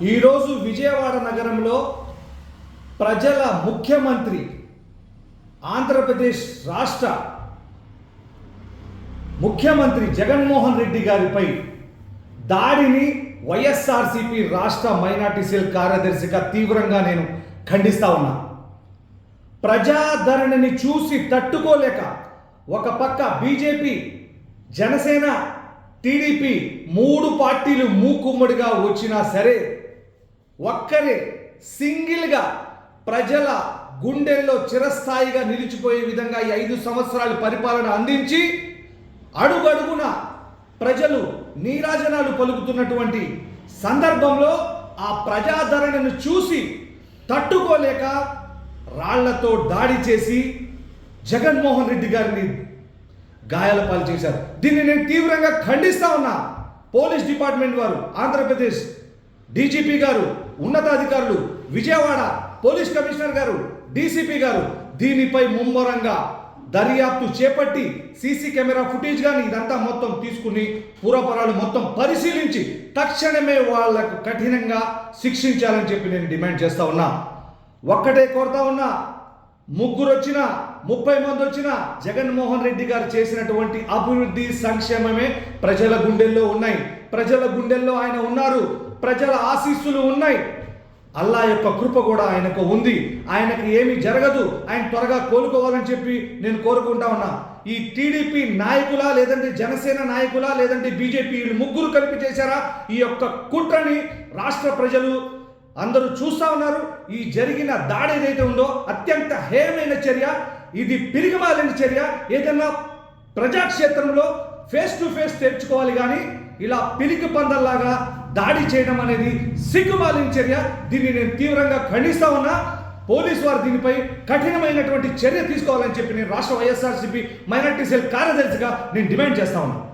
ఈరోజు విజయవాడ నగరంలో ప్రజల ముఖ్యమంత్రి ఆంధ్రప్రదేశ్ రాష్ట్ర ముఖ్యమంత్రి జగన్మోహన్ రెడ్డి గారిపై దాడిని వైఎస్ఆర్సీపీ రాష్ట్ర మైనార్టీ సెల్ కార్యదర్శిగా తీవ్రంగా నేను ఖండిస్తా ఉన్నా. ప్రజాదరణని చూసి తట్టుకోలేక ఒక పక్క బీజేపీ జనసేన టీడీపీ మూడు పార్టీలు మూకుమ్మడిగా వచ్చినా సరే ఒక్కరే సింగిల్గా ప్రజల గుండెల్లో చిరస్థాయిగా నిలిచిపోయే విధంగా ఈ ఐదు సంవత్సరాలు పరిపాలన అందించి అడుగడుగున ప్రజలు నీరాజనాలు పలుకుతున్నటువంటి సందర్భంలో ఆ ప్రజాదరణను చూసి తట్టుకోలేక రాళ్ళతో దాడి చేసి జగన్మోహన్ రెడ్డి గారిని గాయాల పాలు చేశారు. దీన్ని నేను తీవ్రంగా ఖండిస్తా ఉన్నా. పోలీస్ డిపార్ట్మెంట్ వారు ఆంధ్రప్రదేశ్ డీజీపీ గారు ఉన్నతాధికారులు విజయవాడ పోలీస్ కమిషనర్ గారు డీసీపీ గారు దీనిపై ముమ్మరంగా దర్యాప్తు చేపట్టి సీసీ కెమెరా ఫుటేజ్ కానీ ఇదంతా మొత్తం తీసుకుని పూర్వపరాలు మొత్తం పరిశీలించి తక్షణమే వాళ్ళకు కఠినంగా శిక్షించాలని చెప్పి నేను డిమాండ్ చేస్తా ఉన్నా. ఒక్కటే కోరుతా ఉన్నా ముగ్గురు వచ్చిన ముప్పై మంది వచ్చిన జగన్మోహన్ రెడ్డి గారు చేసినటువంటి అభివృద్ధి సంక్షేమమే ప్రజల గుండెల్లో ఉన్నాయి. ప్రజల గుండెల్లో ఆయన ఉన్నారు. ప్రజల ఆశీస్సులు ఉన్నాయి. అల్లా యొక్క కృప కూడా ఆయనకు ఉంది. ఆయనకు ఏమీ జరగదు. ఆయన త్వరగా కోలుకోవాలని చెప్పి నేను కోరుకుంటా ఉన్నా. ఈ టీడీపీ నాయకులా లేదంటే జనసేన నాయకులా లేదంటే బీజేపీ ముగ్గురు కలిపి చేశారా? ఈ యొక్క కుట్రని రాష్ట్ర ప్రజలు అందరూ చూస్తా ఉన్నారు ఈ జరిగిన దాడి ఏదైతే ఉందో అత్యంత హేయమైన చర్య ఇది పిరిగిమాలిన చర్య. ఏదైనా ప్రజాక్షేత్రంలో ఫేస్ టు ఫేస్ తెచ్చుకోవాలి కానీ ఇలా పిరికి పందల్లాగా దాడి చేయడం అనేది సిగ్గుమాలిన చర్య. దీన్ని నేను తీవ్రంగా ఖండిస్తా ఉన్నా. పోలీసు వారు దీనిపై కఠినమైనటువంటి చర్య తీసుకోవాలని చెప్పి నేను రాష్ట్ర వైఎస్ఆర్సీపీ మైనార్టీ సెల్ కార్యదర్శిగా నేను డిమాండ్ చేస్తా ఉన్నాను